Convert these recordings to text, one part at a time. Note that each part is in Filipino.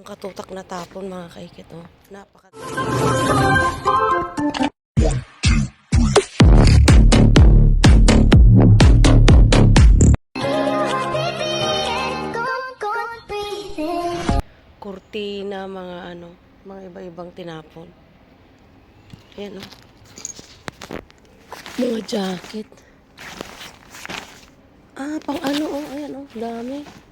Ang katutak na tapon mga kaikit oh. Napaka kurtina, mga ano, mga iba-ibang tinapon. Ayan oh. Mga jacket. Ah, pang ano oh, ayan oh, dami.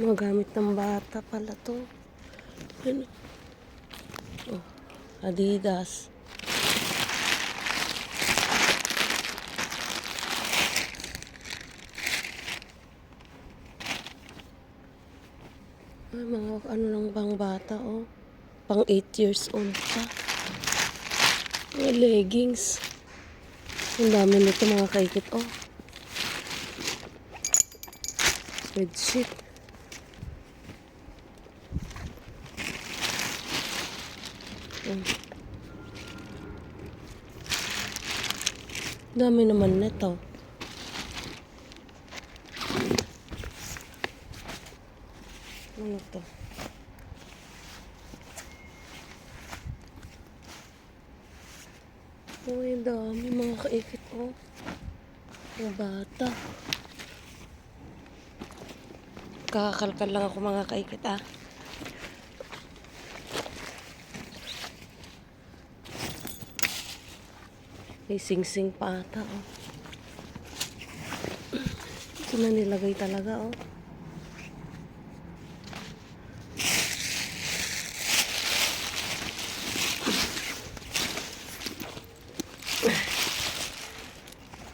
Mga gamit ng bata pala to. Ano? Oh, Adidas. Ay, mga ano lang bang bata, oh. Pang 8 years old pa. Mga leggings. Ang dami nito mga kaikit, oh. Bedsheet. Dami naman nito. Ano to? Uy, dami mga kaikit, oh. Mga bata. Kakakalkal lang ako mga kaikit, ah. May sing-sing pa ata, oh. Ito na nilagay talaga, oh.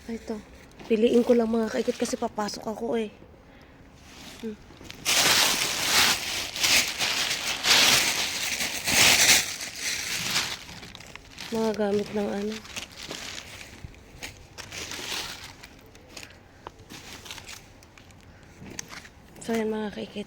Ay, ito. Piliin ko lang mga kaikit kasi papasok ako eh. Hmm. Mga gamit ng ano. So, yan mga kaikit.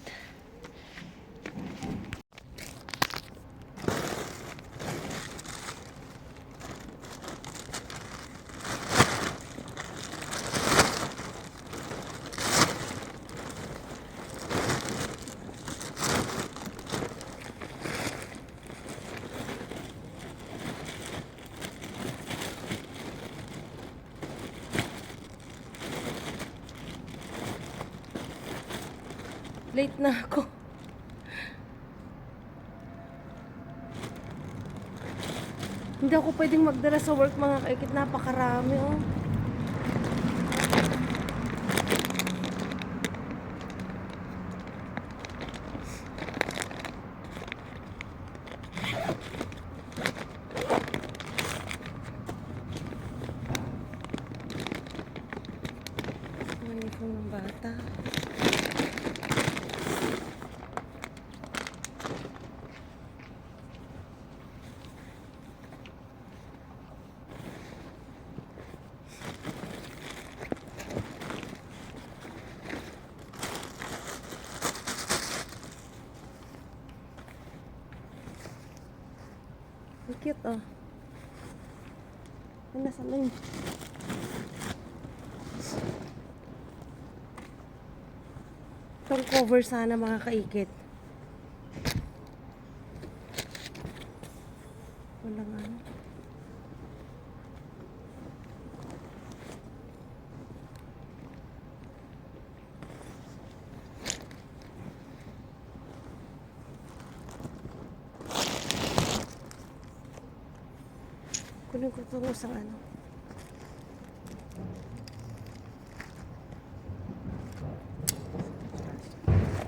Late na ako. Hindi ako pwedeng magdala sa work mga kaikit. Napakarami oh. Uniform ng bata. Ang cute oh. Ang nasa lang. Itong cover sana mga kaikit. Walang ano. Kunin ko itong isang ano.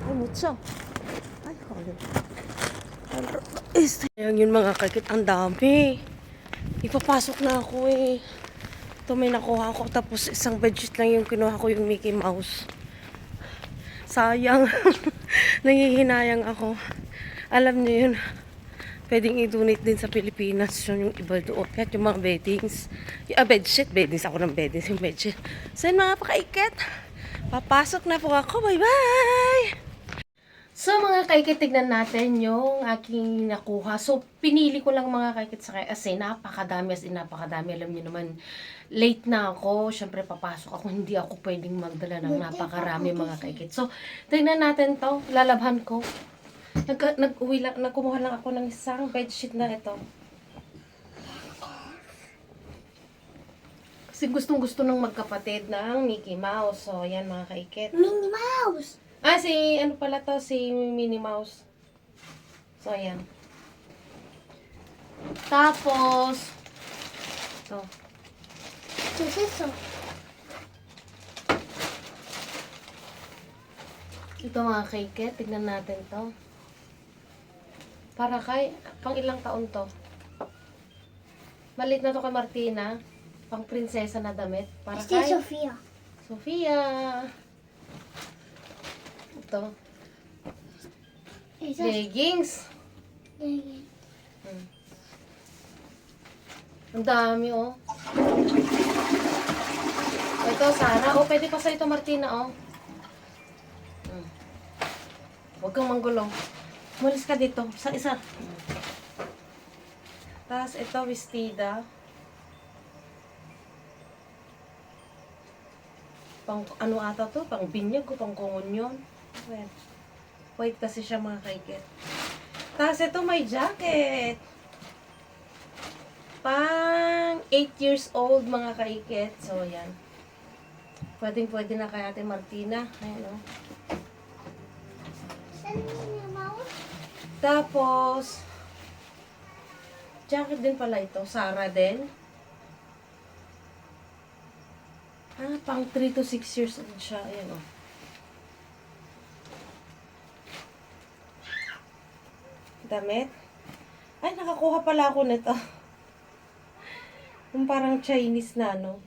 Ay, mucho. Ay, holy. Is, Ayan yun mga kakit, ang dami. Ipapasok na ako eh. Ito may nakuha ako, tapos isang bedsheet lang yung kinuha ko yung Mickey Mouse. Sayang. Nangihinayang ako. Alam niyo yun, pwedeng i-donate din sa Pilipinas yun yung iba doon. Kahit yung mga beddings. Yung ah, bedsheet, beddings ako ng beddings, yung bedsheet. So yun mga pakaiket, papasok na po ako. Bye-bye! So mga kaikit, tignan natin yung aking nakuha. So pinili ko lang mga kaikit sa kasi napakadami as in napakadami. Alam niyo naman, late na ako. Siyempre papasok ako. Hindi ako pwedeng magdala ng napakarami mga kaikit. So tignan natin to. Lalabhan ko. Nag, nag-uwi lang, nagkumuha lang ako ng isang bedsheet na ito. Kasi gustong gusto ng magkapatid ng Mickey Mouse. So, yan mga kaikit. Minnie Mouse. Ah, si, ano pala to, si Minnie Mouse. So, ayan. Tapos, to. Susiso. Ito mga kaiket, tignan natin to. Para kay, pang ilang taon to? Malit na to kay Martina. Pang prinsesa na damit. Para Si kay Sofia. Sofia. Ito. Isa. Leggings. Ang dami, oh. Ito, Sara. Oh, pwede pa sa ito, Martina, oh. Hmm. Huwag kang manggulong. Mulis ka dito. Sa isa. Tapos, ito, vestida. Pang, ano ata to? Pang binyag o pang komunyon. Ayan. White kasi siya, mga kaikit. Tapos, ito, may jacket. Pang 8 years old mga kaikit. So, yan. Pwedeng pwede na kay Ate Martina. Ayan, oh. Tapos, jacket din pala ito. Sara din. Ah, pang 3 to 6 years old siya. Ayan, oh. Damit. Ay, nakakuha pala ako nito. Yung parang Chinese na, no?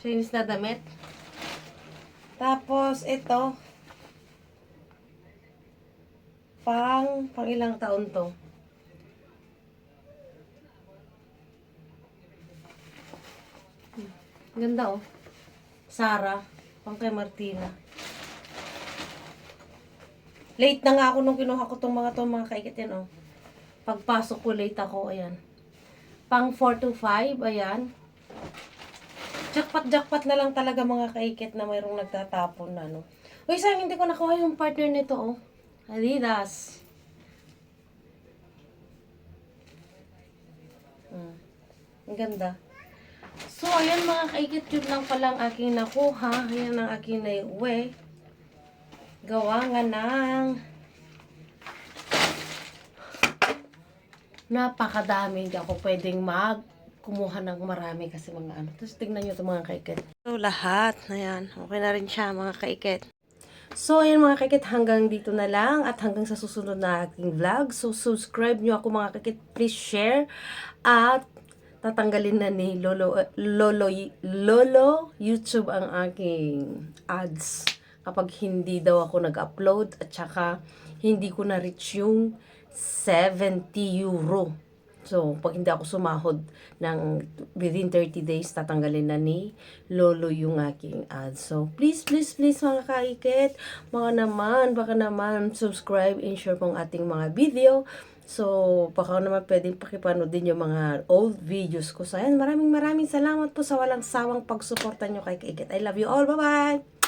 Chinese na damit. Tapos, ito. Pang, pang ilang taon to? Ganda, oh. Sara. Pang kay Martina. Late na nga ako nung kinuha ko tong mga to mga kaikit yan, oh. Pagpasok ko, late ako, ayan. Pang 4 to 5, ayan. Jackpot-jackpot na lang talaga mga kaikit na mayroong nagtatapon na, no. Uy, sayang hindi ko nakuha yung partner nito, oh. Adidas. Hmm. Ang ganda. So, ayan mga kaikit, yun lang palang aking nakuha. Ayan ang aking naiuwi. Gawa nga ng napakadami. Hindi ako pwedeng mag kumuha ng marami kasi mga ano. Tapos tingnan nyo ito mga kaikit. So, lahat. Ayan. Okay na rin siya mga kaikit. So, ayan mga kaikit, hanggang dito na lang at hanggang sa susunod na aking vlog. So, subscribe nyo ako mga kaikit. Please share at tatanggalin na ni Lolo, Lolo, Lolo YouTube ang aking ads kapag hindi daw ako nag-upload at saka hindi ko na-reach yung 70 euro. So, pag hindi ako sumahod ng within 30 days, tatanggalin na ni Lolo yung aking ads. So, please, please, please mga kaikit, mga naman, baka naman subscribe and share pong ating mga video. So, baka naman pwedeng pakipanood din yung mga old videos ko. So, ayan, maraming maraming salamat po sa walang sawang pagsuporta nyo kay Kaikit. I love you all. Bye-bye!